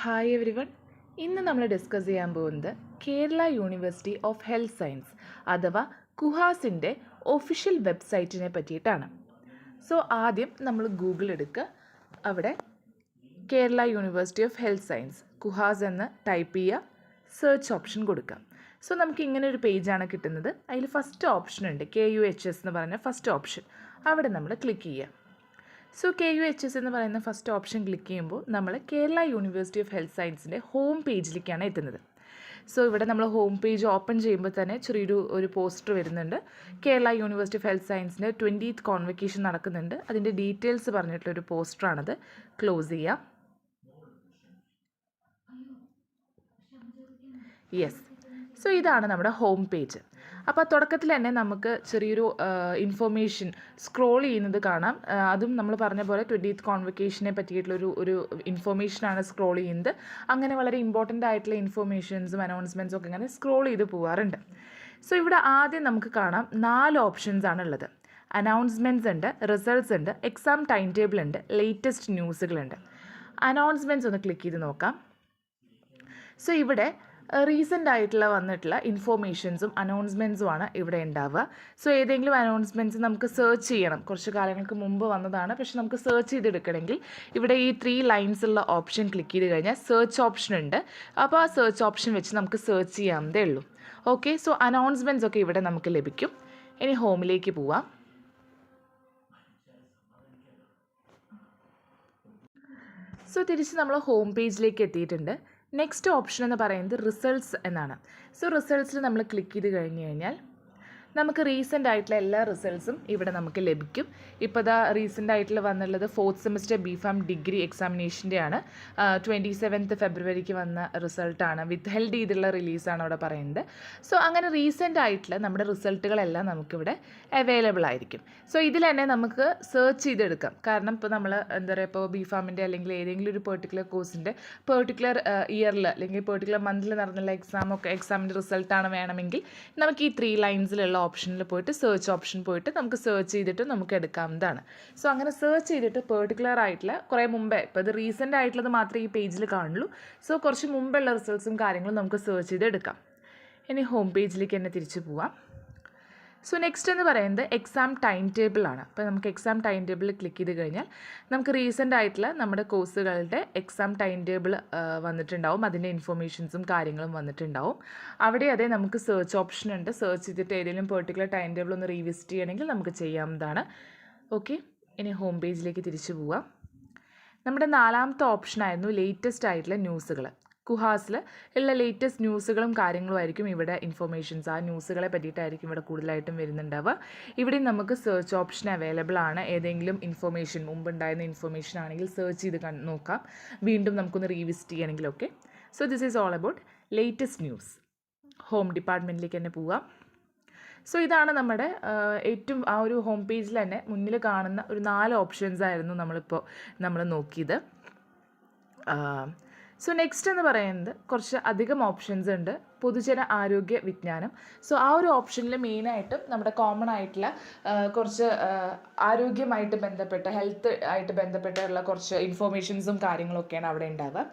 Hi every one ഇന്ന് നമ്മൾ discuss ചെയ്യാൻ പോകുന്നത് Kerala university of health science അഥവാ കുഹാസിന്റെ ഒഫീഷ്യൽ വെബ്സൈറ്റിനെ പറ്റിയിട്ടാണ്. സോ ആദ്യം നമ്മൾ ഗൂഗിൾ എടുക്കുക അവിടെ Kerala university of health science KUHAS എന്ന് ടൈപ്പ് ചെയ്യുക സെർച്ച് ഓപ്ഷൻ കൊടുക്കുക സോ നമുക്ക് ഇങ്ങനെ ഒരു പേജാണ് കിട്ടുന്നത്. അതിൽ ഫസ്റ്റ് ഓപ്ഷൻ ഉണ്ട് കെ യു എച്ച് എസ് എന്ന് പറഞ്ഞ ഫസ്റ്റ് ഓപ്ഷൻ അവിടെ നമ്മൾ ക്ലിക്ക് ചെയ്യുക. So K U H S എന്ന് പറയുന്ന ഫസ്റ്റ് ഓപ്ഷൻ ക്ലിക്ക് ചെയ്യുമ്പോൾ നമ്മൾ കേരള യൂണിവേഴ്സിറ്റി ഓഫ് ഹെൽത്ത് സയൻസിന്റെ ഹോം പേജിലേക്കാണ് എത്തുന്നത്. സോ ഇവിടെ നമ്മൾ ഹോം പേജ് ഓപ്പൺ ചെയ്യുമ്പോൾ തന്നെ ചെറിയൊരു ഒരു പോസ്റ്റർ വരുന്നുണ്ട്. കേരള യൂണിവേഴ്സിറ്റി ഓഫ് ഹെൽത്ത് സയൻസിന്റെ ട്വന്റീത്ത് കോൺവെക്കേഷൻ നടക്കുന്നുണ്ട്. അതിന്റെ ഡീറ്റെയിൽസ് പറഞ്ഞിട്ടുള്ളൊരു പോസ്റ്ററാണത് ക്ലോസ് ചെയ്യാം. യെസ് സോ ഇതാണ് നമ്മുടെ ഹോം പേജ് അപ്പോൾ തുടക്കത്തിൽ തന്നെ നമുക്ക് ചെറിയൊരു ഇൻഫോർമേഷൻ സ്ക്രോൾ ചെയ്യുന്നത് കാണാം. അതും നമ്മൾ പറഞ്ഞ പോലെ ട്വന്റീത്ത് കോൺവെക്കേഷനെ പറ്റിയിട്ടുള്ളൊരു ഒരു ഇൻഫോർമേഷനാണ് സ്ക്രോൾ ചെയ്യുന്നത്. അങ്ങനെ വളരെ ഇമ്പോർട്ടന്റ് ആയിട്ടുള്ള ഇൻഫോർമേഷൻസും അനൗൺസ്മെന്റ്സും ഒക്കെ ഇങ്ങനെ സ്ക്രോൾ ചെയ്ത് പോവാറുണ്ട്. സോ ഇവിടെ ആദ്യം നമുക്ക് കാണാം നാല് ഓപ്ഷൻസ് ആണ് ഉള്ളത്. അനൗൺസ്മെന്റ്സ് ഉണ്ട് റിസൾട്ട്സ് ഉണ്ട് എക്സാം ടൈം ടേബിൾ ഉണ്ട് ലേറ്റസ്റ്റ് ന്യൂസുകളുണ്ട് അനൗൺസ്മെന്റ്സ് ഒന്ന് ക്ലിക്ക് ചെയ്ത് നോക്കാം. സോ ഇവിടെ റീസെന്റ് ആയിട്ടുള്ള വന്നിട്ടുള്ള ഇൻഫോർമേഷൻസും അനൗൺസ്മെന്റ്സുമാണ് ഇവിടെ ഉണ്ടാവുക. സോ ഏതെങ്കിലും അനൗൺസ്മെന്റ്സ് നമുക്ക് സെർച്ച് ചെയ്യണം. കുറച്ച് കാലങ്ങൾക്ക് മുമ്പ് വന്നതാണ്. പക്ഷെ നമുക്ക് സെർച്ച് ചെയ്തെടുക്കണമെങ്കിൽ ഇവിടെ ഈ ത്രീ ലൈൻസ് ഉള്ള ഓപ്ഷൻ ക്ലിക്ക് ചെയ്ത് കഴിഞ്ഞാൽ സെർച്ച് ഓപ്ഷൻ ഉണ്ട്. അപ്പോൾ ആ സെർച്ച് ഓപ്ഷൻ വെച്ച് നമുക്ക് സെർച്ച് ചെയ്യാവുന്നതേ ഉള്ളൂ. ഓക്കെ സോ അനൗൺസ്മെന്റ്സ് ഒക്കെ ഇവിടെ നമുക്ക് ലഭിക്കും. ഇനി ഹോമിലേക്ക് പോവാം. സോ തിരിച്ച് നമ്മൾ ഹോം പേജിലേക്ക് എത്തിയിട്ടുണ്ട്. നെക്സ്റ്റ് ഓപ്ഷൻ എന്ന് പറയുന്നത് റിസൾട്ട്സ് എന്നാണ്. സോ റിസൾട്ട്സിൽ നമ്മൾ ക്ലിക്ക് ചെയ്ത് കഴിഞ്ഞ് കഴിഞ്ഞാൽ നമുക്ക് റീസെന്റ് ആയിട്ടുള്ള എല്ലാ റിസൾട്ട്സും ഇവിടെ നമുക്ക് ലഭിക്കും. ഇപ്പോൾ ഇതാ റീസെന്റ് ആയിട്ടുള്ള വന്നുള്ളത് fourth semester B pharm degree എക്സാമിനേഷന്റെ ആണ് ട്വന്റി സെവൻത്ത് ഫെബ്രുവരിക്ക് വന്ന റിസൾട്ടാണ് വിത്ത് ഹെൽഡ് ചെയ്തുള്ള റിലീസാണ് അവിടെ പറയുന്നത്. സോ അങ്ങനെ റീസെന്റ് ആയിട്ടുള്ള നമ്മുടെ റിസൾട്ടുകളെല്ലാം നമുക്കിവിടെ അവൈലബിൾ ആയിരിക്കും. സോ ഇതിൽ തന്നെ നമുക്ക് സെർച്ച് ചെയ്തെടുക്കാം. കാരണം ഇപ്പോൾ നമ്മൾ എന്താ പറയുക ഇപ്പോൾ ബി ഫാമിന്റെ അല്ലെങ്കിൽ ഏതെങ്കിലും ഒരു പെർട്ടിക്കുലർ കോഴ്സിന്റെ പെർട്ടിക്കുലർ ഇയറിൽ അല്ലെങ്കിൽ പെർട്ടിക്കുലർ മന്തിൽ നടന്നുള്ള എക്സാമൊക്കെ എക്സാമിന്റെ റിസൾട്ടാണ് വേണമെങ്കിൽ നമുക്ക് ഈ ത്രീ ലൈൻസിലുള്ള ഓപ്ഷനിൽ പോയിട്ട് സെർച്ച് ഓപ്ഷൻ പോയിട്ട് നമുക്ക് സെർച്ച് ചെയ്തിട്ട് നമുക്ക് എടുക്കാവുന്നതാണ്. സോ അങ്ങനെ സെർച്ച് ചെയ്തിട്ട് പെർട്ടിക്കുലർ ആയിട്ടുള്ള കുറേ മുമ്പേ ഇപ്പോൾ ഇത് റീസെന്റ് ആയിട്ടുള്ളത് മാത്രമേ ഈ പേജിൽ കാണുള്ളൂ. സോ കുറച്ച് മുമ്പുള്ള റിസൾട്ട്സും കാര്യങ്ങളും നമുക്ക് സെർച്ച് ചെയ്ത് എടുക്കാം. ഇനി ഹോം പേജിലേക്ക് തന്നെ തിരിച്ചു പോവാം. സോ നെക്സ്റ്റ് എന്ന് പറയുന്നത് എക്സാം ടൈം ടേബിളാണ് അപ്പോൾ നമുക്ക് എക്സാം ടൈം ടേബിൾ ക്ലിക്ക് ചെയ്ത് കഴിഞ്ഞാൽ നമുക്ക് റീസെന്റ് ആയിട്ടുള്ള നമ്മുടെ കോഴ്സുകളുടെ എക്സാം ടൈം ടേബിൾ വന്നിട്ടുണ്ടാവും. അതിന്റെ ഇൻഫർമേഷൻസും കാര്യങ്ങളും വന്നിട്ടുണ്ടാവും. അവിടെ അതേ നമുക്ക് സെർച്ച് ഓപ്ഷൻ ഉണ്ട്. സെർച്ച് ചെയ്തിട്ട് ഏതെങ്കിലും പെർട്ടിക്കുലർ ടൈം ടേബിൾ ഒന്ന് റീവിസിറ്റ് ചെയ്യണമെങ്കിൽ നമുക്ക് ചെയ്യാവുന്നതാണ്. ഓക്കെ ഇനി ഹോം പേജിലേക്ക് തിരിച്ചു പോവാം. നമ്മുടെ നാലാമത്തെ ഓപ്ഷനായിരുന്നു ലേറ്റസ്റ്റ് ആയിട്ടുള്ള ന്യൂസുകൾ കുഹാസിൽ ഉള്ള ലേറ്റസ്റ്റ് ന്യൂസുകളും കാര്യങ്ങളും ആയിരിക്കും ഇവിടെ ഇൻഫർമേഷൻസ് ആ ന്യൂസുകളെ പറ്റിയിട്ടായിരിക്കും ഇവിടെ കൂടുതലായിട്ടും വരുന്നുണ്ടാവുക. ഇവിടെ നമുക്ക് സെർച്ച് ഓപ്ഷൻ അവൈലബിൾ ആണ്. ഏതെങ്കിലും ഇൻഫർമേഷൻ മുമ്പുണ്ടായിരുന്ന ഇൻഫർമേഷൻ ആണെങ്കിൽ സെർച്ച് ചെയ്ത് നോക്കാം. വീണ്ടും നമുക്കൊന്ന് revisit ചെയ്യണമെങ്കിലൊക്കെ so this is all about latest news home ഡിപ്പാർട്ട്മെന്റിലേക്ക് തന്നെ പോവാം. സോ ഇതാണ് നമ്മുടെ ഏറ്റവും ആ ഒരു ഹോം പേജിൽ തന്നെ മുന്നിൽ കാണുന്ന ഒരു നാല് ഓപ്ഷൻസ് ആയിരുന്നു നമ്മളിപ്പോൾ നമ്മൾ നോക്കിയത്. സോ നെക്സ്റ്റ് എന്ന് പറയുന്നത് കുറച്ച് അധികം ഓപ്ഷൻസ് ഉണ്ട്. പൊതുജന ആരോഗ്യ വിജ്ഞാനം. സോ ആ ഒരു ഓപ്ഷനിൽ മെയിനായിട്ടും നമ്മുടെ കോമൺ ആയിട്ടുള്ള കുറച്ച് ആരോഗ്യമായിട്ട് ബന്ധപ്പെട്ട ഹെൽത്ത് ആയിട്ട് ബന്ധപ്പെട്ടുള്ള കുറച്ച് ഇൻഫോർമേഷൻസും കാര്യങ്ങളൊക്കെയാണ് അവിടെ ഉണ്ടാവുക.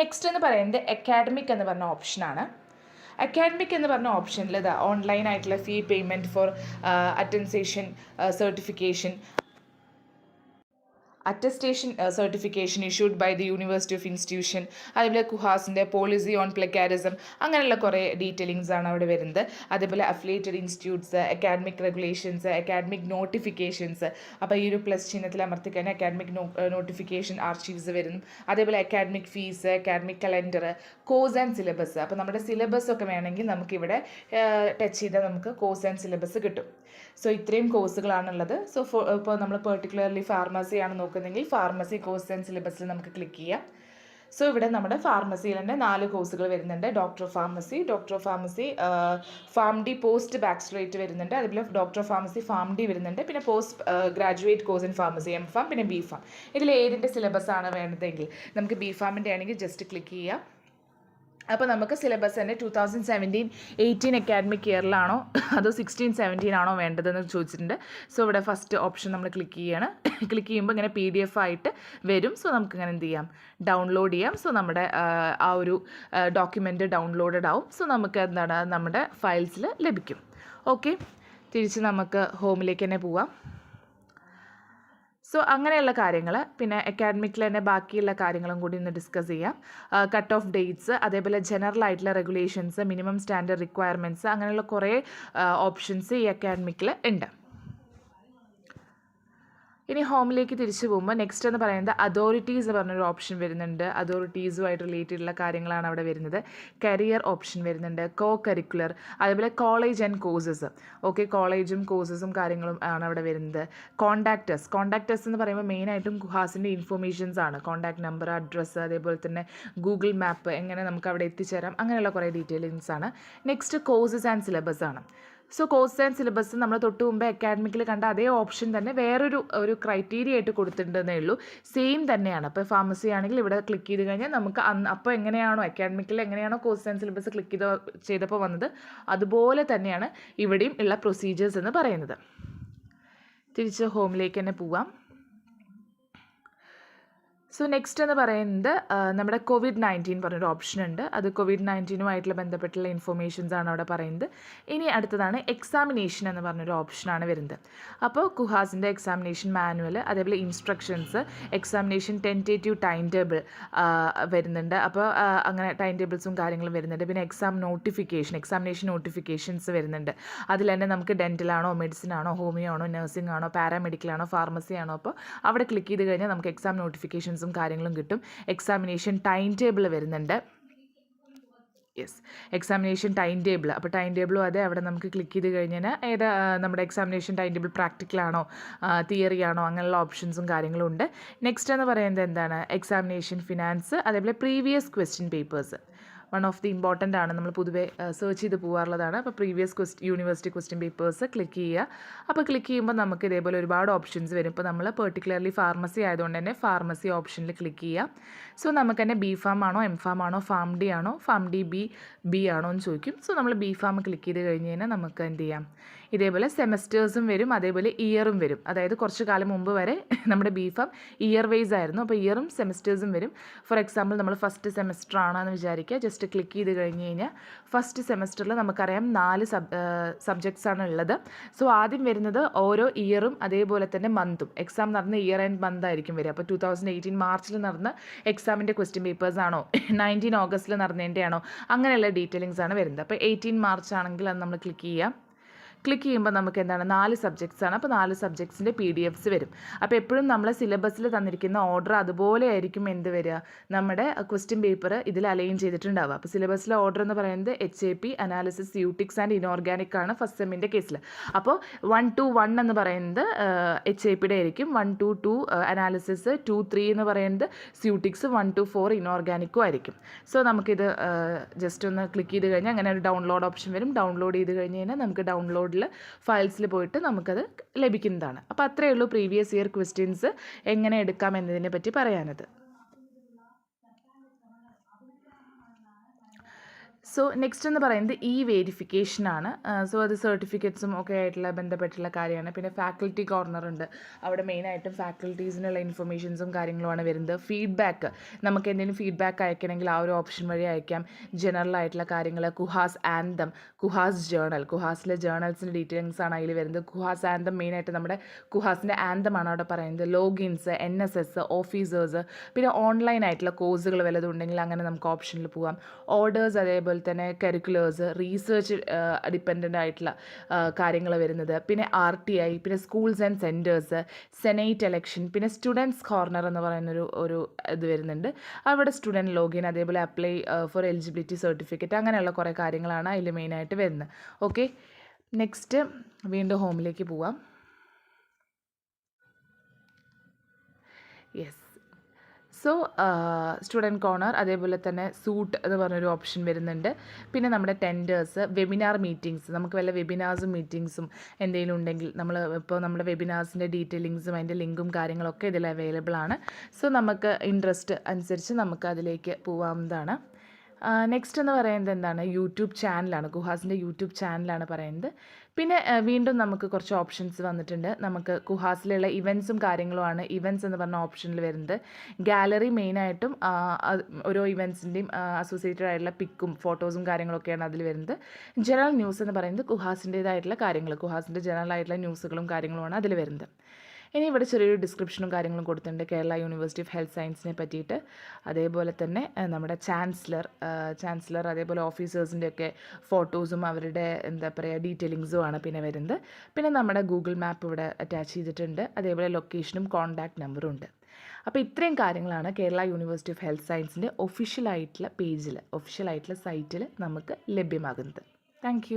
നെക്സ്റ്റ് എന്ന് പറയുന്നത് അക്കാഡമിക് എന്ന് പറഞ്ഞ ഓപ്ഷനാണ് അക്കാഡമിക് എന്ന് പറഞ്ഞ ഓപ്ഷനിൽ ഇതാ ഓൺലൈൻ ആയിട്ടുള്ള fee payment for attestation certification attestation certification issued by the university of institution അതേപോലെ കുഹാസിന്റെ പോളിസി ഓൺ പ്ലക്കാരിസം അങ്ങനെയുള്ള കുറേ ഡീറ്റെയിലിങ്സ് ആണ് അവിടെ വരുന്നത്. അതേപോലെ affiliated institutes academic regulations academic notifications അപ്പോൾ ഈ ഒരു പ്ലസ് ചിഹ്നത്തിൽ അമർത്തിക്കഴിഞ്ഞാൽ അക്കാഡമിക് നോട്ടിഫിക്കേഷൻ ആർച്ചീവ്സ് വരുന്നു അതേപോലെ academic fees academic calendar course and syllabus അപ്പോൾ നമ്മുടെ സിലബസ് ഒക്കെ വേണമെങ്കിൽ നമുക്കിവിടെ ടച്ച് ചെയ്താൽ നമുക്ക് കോഴ്സ് ആൻഡ് സിലബസ് കിട്ടും. സോ ഇത്രയും കോഴ്സുകളാണുള്ളത് സോ ഇപ്പോൾ നമ്മൾ പെർട്ടിക്കുലർലി ഫാർമസിയാണ് ആണ് നോക്കുന്നതെങ്കിൽ ഫാർമസി കോഴ്സ് ആൻഡ് സിലബസിൽ നമുക്ക് ക്ലിക്ക് ചെയ്യാം. സോ ഇവിടെ നമ്മുടെ ഫാർമസിയിൽ തന്നെ നാല് കോഴ്സുകൾ വരുന്നുണ്ട്. Doctor of pharmacy doctor of pharmacy pharm D post baccalaureate വരുന്നുണ്ട്. അതുപോലെ doctor of pharmacy pharm D വരുന്നുണ്ട്. പിന്നെ post graduate course in pharmacy M pharm പിന്നെ ബി ഫാം ഇതിൽ ഏതിന്റെ സിലബസ് ആണ് വേണ്ടതെങ്കിൽ നമുക്ക് ബി ഫാമിന്റെ ആണെങ്കിൽ ജസ്റ്റ് ക്ലിക്ക് ചെയ്യാം. അപ്പോൾ നമുക്ക് സിലബസ് തന്നെ two thousand seventeen eighteen academic ഇയറിലാണോ അതോ സിക്സ്റ്റീൻ സെവന്റീൻ ആണോ വേണ്ടതെന്ന് ചോദിച്ചിട്ടുണ്ട്. സോ ഇവിടെ ഫസ്റ്റ് ഓപ്ഷൻ നമ്മൾ ക്ലിക്ക് ചെയ്യാണ്. ക്ലിക്ക് ചെയ്യുമ്പോൾ ഇങ്ങനെ പി ഡി എഫ് ആയിട്ട് വരും. സോ നമുക്ക് ഇങ്ങനെ എന്ത് ചെയ്യാം? ഡൗൺലോഡ് ചെയ്യാം. സോ നമ്മുടെ ആ, ഒരു ഡോക്യുമെന്റ് ഡൗൺലോഡഡ് ആവും. സോ നമുക്ക് എന്താണ്? നമ്മുടെ ഫയൽസിൽ ലഭിക്കും. ഓക്കെ തിരിച്ച് നമുക്ക് ഹോമിലേക്ക് തന്നെ പോവാം. സോ അങ്ങനെയുള്ള കാര്യങ്ങൾ പിന്നെ അക്കാഡമിക്കിൽ തന്നെ ബാക്കിയുള്ള കാര്യങ്ങളും കൂടി ഒന്ന് ഡിസ്കസ് ചെയ്യാം. കട്ട് ഓഫ് ഡേറ്റ്സ് അതേപോലെ ജനറൽ ആയിട്ടുള്ള റെഗുലേഷൻസ് മിനിമം സ്റ്റാൻഡേർഡ് റിക്വയർമെന്റ്സ് അങ്ങനെയുള്ള കുറേ ഓപ്ഷൻസ് ഈ അക്കാഡമിക്കിൽ ഉണ്ട്. ഇനി ഹോമിലേക്ക് തിരിച്ചു പോകുമ്പോൾ നെക്സ്റ്റ് എന്ന് പറയുന്നത് അതോറിറ്റീസ് എന്ന് പറഞ്ഞൊരു ഓപ്ഷൻ വരുന്നുണ്ട്. അതോറിറ്റീസുമായിട്ട് റിലേറ്റഡ് ഉള്ള കാര്യങ്ങളാണ് അവിടെ വരുന്നത്. കരിയർ ഓപ്ഷൻ വരുന്നുണ്ട്. കോ കരിക്കുലർ അതേപോലെ കോളേജ് ആൻഡ് കോഴ്സസ് ഓക്കെ കോളേജും കോഴ്സസും കാര്യങ്ങളും ആണ് അവിടെ വരുന്നത്. കോൺടാക്റ്റേഴ്സ് കോൺടാക്റ്റേഴ്സ് എന്ന് പറയുമ്പോൾ മെയിനായിട്ടും കുഹാസിന്റെ ഇൻഫോർമേഷൻസ് ആണ്. കോണ്ടാക്ട് നമ്പർ അഡ്രസ്സ് അതേപോലെ തന്നെ ഗൂഗിൾ മാപ്പ് എങ്ങനെ നമുക്ക് അവിടെ എത്തിച്ചേരാം അങ്ങനെയുള്ള കുറേ ഡീറ്റെയിലിങ്സ് ആണ്. നെക്സ്റ്റ് കോഴ്സസ് ആൻഡ് സിലബസ് ആണ്. സോ കോഴ്സ് ആൻഡ് സിലബസ് നമ്മൾ തൊട്ട് മുമ്പേ അക്കാഡമിക്കിൽ കണ്ട അതേ ഓപ്ഷൻ തന്നെ വേറൊരു ഒരു ക്രൈറ്റീരിയ ആയിട്ട് കൊടുത്തിട്ടുണ്ടെന്നേ ഉള്ളൂ. സെയിം തന്നെയാണ്. അപ്പോൾ ഫാർമസി ആണെങ്കിൽ ഇവിടെ ക്ലിക്ക് ചെയ്ത് കഴിഞ്ഞാൽ നമുക്ക് അന്ന് അപ്പോൾ എങ്ങനെയാണോ അക്കാഡമിക്കിൽ എങ്ങനെയാണോ കോഴ്സ് ആൻഡ് സിലബസ് ക്ലിക്ക് ചെയ്ത ചെയ്തപ്പോൾ വന്നത് അതുപോലെ തന്നെയാണ് ഇവിടെയും ഉള്ള പ്രൊസീജിയേഴ്സ് എന്ന് പറയുന്നത്. തിരിച്ച് ഹോമിലേക്ക് തന്നെ പോവാം. സോ നെക്സ്റ്റ് എന്ന് പറയുന്നത് നമ്മുടെ കോവിഡ് നയന്റീൻ പറഞ്ഞൊരു ഓപ്ഷൻ ഉണ്ട്. അത് കോവിഡ് നയന്റീനുമായിട്ടുള്ള ബന്ധപ്പെട്ടുള്ള ഇൻഫോർമേഷൻസ് ആണ് അവിടെ പറയുന്നത്. ഇനി അടുത്തതാണ് എക്സാമിനേഷൻ എന്ന് പറഞ്ഞൊരു ഓപ്ഷനാണ് വരുന്നത്. അപ്പോൾ കുഹാസിന്റെ എക്സാമിനേഷൻ മാനുവൽ അതേപോലെ instructions examination tentative time table വരുന്നുണ്ട്. അപ്പോൾ അങ്ങനെ ടൈം ടേബിൾസും കാര്യങ്ങളും വരുന്നുണ്ട്. പിന്നെ എക്സാം നോട്ടിഫിക്കേഷൻ എക്സാമിനേഷൻ നോട്ടിഫിക്കേഷൻസ് വരുന്നുണ്ട്. അതിൽ തന്നെ നമുക്ക് ഡെന്റലാണോ മെഡിസിൻ ആണോ ഹോമിയോ ആണോ നഴ്സിംഗ് ആണോ പാരാമെഡിക്കൽ ആണോ ഫാർമസി ആണോ അപ്പോൾ അവിടെ ക്ലിക്ക് ചെയ്ത് കഴിഞ്ഞാൽ നമുക്ക് എക്സാം നോട്ടിഫിക്കേഷൻസും കാര്യങ്ങളും കിട്ടും. എക്സാമിനേഷൻ ടൈം ടേബിൾ വരുന്നുണ്ട്. യെസ് എക്സാമിനേഷൻ ടൈം ടേബിൾ അപ്പോൾ ടൈം ടേബിളും അതെ. അവിടെ നമുക്ക് ക്ലിക്ക് ചെയ്ത് കഴിഞ്ഞാൽ ഏതാ നമ്മുടെ എക്സാമിനേഷൻ ടൈം ടേബിൾ പ്രാക്ടിക്കലാണോ തിയറി ആണോ അങ്ങനെയുള്ള ഓപ്ഷൻസും കാര്യങ്ങളും ഉണ്ട്. നെക്സ്റ്റ് എന്ന് പറയുന്നത് എന്താണ്? എക്സാമിനേഷൻ ഫിനാൻസ് അതേപോലെ previous question papers one of the important ആണ്. നമ്മൾ പൊതുവെ സെർച്ച് ചെയ്ത് പോകാറുള്ളതാണ് അപ്പോൾ previous quest university question papers click ചെയ്യുക. അപ്പോൾ ക്ലിക്ക് ചെയ്യുമ്പോൾ നമുക്ക് ഇതേപോലെ ഒരുപാട് ഓപ്ഷൻസ് വരും. ഇപ്പോൾ നമ്മൾ പെർട്ടിക്കുലർലി ഫാർമസി ആയതുകൊണ്ട് തന്നെ ഫാർമസി ഓപ്ഷനിൽ ക്ലിക്ക് ചെയ്യുക. സോ നമുക്ക് തന്നെ ബി ഫാം ആണോ എം ഫാം ആണോ ഫാം ഡി ആണോ ഫാം ഡി ബി ബി ആണോ എന്ന് ചോദിക്കും. സോ നമ്മൾ ബി ഫാം ക്ലിക്ക് ചെയ്ത് കഴിഞ്ഞ് കഴിഞ്ഞാൽ നമുക്ക് എന്ത് ചെയ്യാം? ഇതേപോലെ സെമസ്റ്റേഴ്സും വരും അതേപോലെ ഇയറും വരും. അതായത് കുറച്ച് കാലം മുമ്പ് വരെ നമ്മുടെ ബി ഫാം ഇയർ വൈസ് ആയിരുന്നു. അപ്പോൾ ഇയറും സെമസ്റ്റേഴ്സും വരും. ഫോർ എക്സാമ്പിൾ നമ്മൾ ഫസ്റ്റ് സെമസ്റ്റർ ആണെന്ന് വിചാരിക്കുക. ജസ്റ്റ് ക്ലിക്ക് ചെയ്ത് കഴിഞ്ഞ് കഴിഞ്ഞാൽ ഫസ്റ്റ് സെമസ്റ്ററിൽ നമുക്കറിയാം നാല് സബ് ആണ് ഉള്ളത്. സോ ആദ്യം വരുന്നത് ഓരോ ഇയറും അതേപോലെ തന്നെ മന്തും എക്സാം നടന്ന ഇയർ ആൻഡ് മന്ത് ആയിരിക്കും വരിക. അപ്പോൾ ടു തൗസൻഡ് എയ്റ്റീൻ മാർച്ചിൽ നടന്ന എക്സാമിന്റെ ക്വസ്റ്റ്യൻ പേപ്പേഴ്സ് ആണോ? നയന്റീൻ ഓഗസ്റ്റിൽ നടന്നതിന്റെ ആണോ? അങ്ങനെയുള്ള ഡീറ്റെയിലിങ്സ് ആണ് വരുന്നത്. അപ്പോൾ എയ്റ്റീൻ മാർച്ച് ആണെങ്കിൽ അത് നമ്മൾ ക്ലിക്ക് ചെയ്യാം. ക്ലിക്ക് ചെയ്യുമ്പോൾ നമുക്ക് എന്താണ്? നാല് സബ്ജക്ട്സ് ആണ്. അപ്പോൾ നാല് സബ്ജക്ട്സിന്റെ പി ഡി എഫ്സ് വരും. അപ്പോൾ എപ്പോഴും നമ്മളെ സിലബസിൽ തന്നിരിക്കുന്ന ഓർഡർ അതുപോലെ ആയിരിക്കും എന്ത് വരിക? നമ്മുടെ ക്വസ്റ്റ്യൻ പേപ്പർ ഇതിൽ അലൈൻ ചെയ്തിട്ടുണ്ടാവുക. അപ്പോൾ സിലബസിലെ ഓർഡർ എന്ന് പറയുന്നത് എച്ച് എ പി അനാലിസിസ് യൂട്ടിക്സ് ആൻഡ് ഇനോർഗാനിക് ആണ് ഫസ്റ്റ് സെമ്മിന്റെ കേസിൽ അപ്പോൾ വൺ ടു വൺ എന്ന് പറയുന്നത് എച്ച് എ പിയുടെ ആയിരിക്കും. One two two analysis two three എന്ന് പറയുന്നത് സ്യൂട്ടിക്സ് വൺ ടു ഫോർ ഇനോർഗാനിക്കും ആയിരിക്കും. സോ നമുക്കിത് ജസ്റ്റ് ഒന്ന് ക്ലിക്ക് ചെയ്ത് കഴിഞ്ഞാൽ അങ്ങനെ ഒരു ഡൗൺലോഡ് ഓപ്ഷൻ വരും. ഡൗൺലോഡ് ചെയ്ത് കഴിഞ്ഞ് കഴിഞ്ഞാൽ നമുക്ക് ഡൗൺലോഡിൽ ഫയൽസിൽ പോയിട്ട് നമുക്കത് ലഭിക്കുന്നതാണ്. അപ്പോൾ അത്രയേ ഉള്ളൂ പ്രീവിയസ് ഇയർ ക്വസ്റ്റ്യൻസ് എങ്ങനെ എടുക്കാം എന്നതിനെ പറ്റി പറയാനത്. സോ നെക്സ്റ്റ് എന്ന് പറയുന്നത് ഇ വേരിഫിക്കേഷനാണ് സോ അത് സർട്ടിഫിക്കറ്റ്സും ഒക്കെ ആയിട്ടുള്ള ബന്ധപ്പെട്ടുള്ള കാര്യമാണ്. പിന്നെ ഫാക്കൽറ്റി കോർണർ ഉണ്ട്. അവിടെ മെയിനായിട്ടും ഫാക്കൽറ്റീസിനുള്ള ഇൻഫർമേഷൻസും കാര്യങ്ങളുമാണ് വരുന്നത്. ഫീഡ്ബാക്ക് നമുക്ക് എന്തെങ്കിലും ഫീഡ്ബാക്ക് അയക്കണമെങ്കിൽ ആ ഒരു ഓപ്ഷൻ വഴി അയക്കാം. ജനറൽ ആയിട്ടുള്ള കാര്യങ്ങൾ കുഹാസ് ആന്തം കുഹാസ് ജേണൽ കുഹാസിലെ ജേണൽസിന്റെ ഡീറ്റെയിൽസ് ആണ് അതിൽ വരുന്നത്. കുഹാസ് ആന്തം മെയിനായിട്ട് നമ്മുടെ കുഹാസിന്റെ ആന്തമാണ് അവിടെ പറയുന്നത്. Logins N S S officers പിന്നെ ഓൺലൈൻ ആയിട്ടുള്ള കോഴ്സുകൾ വല്ലതും ഉണ്ടെങ്കിൽ അങ്ങനെ നമുക്ക് ഓപ്ഷനിൽ പോകാം ഓർഡേഴ്സ് അതേപോലെ തന്നെ കരിക്കുലേഴ്സ് റീസേർച്ച് ഡിപ്പെൻഡന്റ് ആയിട്ടുള്ള കാര്യങ്ങൾ വരുന്നത്. പിന്നെ ആർ ടി ഐ പിന്നെ schools and centres senate election പിന്നെ സ്റ്റുഡൻസ് കോർണർ എന്ന് പറയുന്നൊരു ഒരു ഇത് വരുന്നുണ്ട്. അവിടെ സ്റ്റുഡന്റ് ലോഗിൻ അതേപോലെ അപ്ലൈ ഫോർ എലിജിബിലിറ്റി സർട്ടിഫിക്കറ്റ് അങ്ങനെയുള്ള കുറേ കാര്യങ്ങളാണ് അതിൽ മെയിനായിട്ട് വരുന്നത്. ഓക്കെ നെക്സ്റ്റ് വീണ്ടും ഹോമിലേക്ക് പോവാം. യെസ് സോ സ്റ്റുഡന്റ് കോർണർ അതേപോലെ തന്നെ സൂട്ട് എന്ന് പറഞ്ഞൊരു ഓപ്ഷൻ വരുന്നുണ്ട്. പിന്നെ നമ്മുടെ ടെൻഡേഴ്സ് വെബിനാർ മീറ്റിംഗ്സ് നമുക്ക് വല്ല വെബിനാർസും മീറ്റിംഗ്സും എന്തെങ്കിലും ഉണ്ടെങ്കിൽ നമ്മൾ ഇപ്പോൾ നമ്മുടെ വെബിനാർസിന്റെ ഡീറ്റെയിലിങ്സും അതിന്റെ ലിങ്കും കാര്യങ്ങളൊക്കെ ഇതിൽ അവൈലബിൾ ആണ്. സോ നമുക്ക് ഇൻട്രസ്റ്റ് അനുസരിച്ച് നമുക്ക് അതിലേക്ക് പോകാവുന്നതാണ് നെക്സ്റ്റ് എന്ന് പറയുന്നത് എന്താണ്? യൂട്യൂബ് ചാനലാണ് ഗുഹാസിന്റെ യൂട്യൂബ് ചാനലാണ് പറയുന്നത്. പിന്നെ വീണ്ടും നമുക്ക് കുറച്ച് ഓപ്ഷൻസ് വന്നിട്ടുണ്ട്. നമുക്ക് കുഹാസിലുള്ള ഇവൻസും കാര്യങ്ങളുമാണ് ഇവൻസ് എന്ന് പറഞ്ഞ ഓപ്ഷനിൽ വരുന്നത്. ഗാലറി മെയിനായിട്ടും ഓരോ ഇവൻസിന്റെയും അസോസിയേറ്റഡ് ആയിട്ടുള്ള പിക്കും ഫോട്ടോസും കാര്യങ്ങളൊക്കെയാണ് അതിൽ വരുന്നത്. ജനറൽ ന്യൂസ് എന്ന് പറയുന്നത് കുഹാസിന്റേതായിട്ടുള്ള കാര്യങ്ങൾ കുഹാസിന്റെ ജനറൽ ആയിട്ടുള്ള ന്യൂസുകളും കാര്യങ്ങളുമാണ് അതിൽ വരുന്നത്. ഇനി ഇവിടെ ചെറിയൊരു ഡിസ്ക്രിപ്ഷനും കാര്യങ്ങളും കൊടുത്തിട്ടുണ്ട്. കേരള യൂണിവേഴ്സിറ്റി ഓഫ് ഹെൽത്ത് സയൻസിനെ പറ്റിയിട്ട്. അതേപോലെ തന്നെ നമ്മുടെ ചാൻസലർ ചാൻസലർ അതേപോലെ ഓഫീസേഴ്സിന്റെയൊക്കെ ഫോട്ടോസും അവരുടെ എന്താ പറയുക ഡീറ്റെയിലിങ്സും ആണ് പിന്നെ വരുന്നത്. പിന്നെ നമ്മുടെ ഗൂഗിൾ മാപ്പ് ഇവിടെ അറ്റാച്ച് ചെയ്തിട്ടുണ്ട്. അതേപോലെ ലൊക്കേഷനും കോൺടാക്ട് നമ്പറും ഉണ്ട്. അപ്പോൾ ഇത്രയും കാര്യങ്ങളാണ് കേരള യൂണിവേഴ്സിറ്റി ഓഫ് ഹെൽത്ത് സയൻസിന്റെ ഒഫീഷ്യലായിട്ടുള്ള പേജിൽ ഒഫീഷ്യലായിട്ടുള്ള സൈറ്റിൽ നമുക്ക് ലഭ്യമാകുന്നത്. താങ്ക്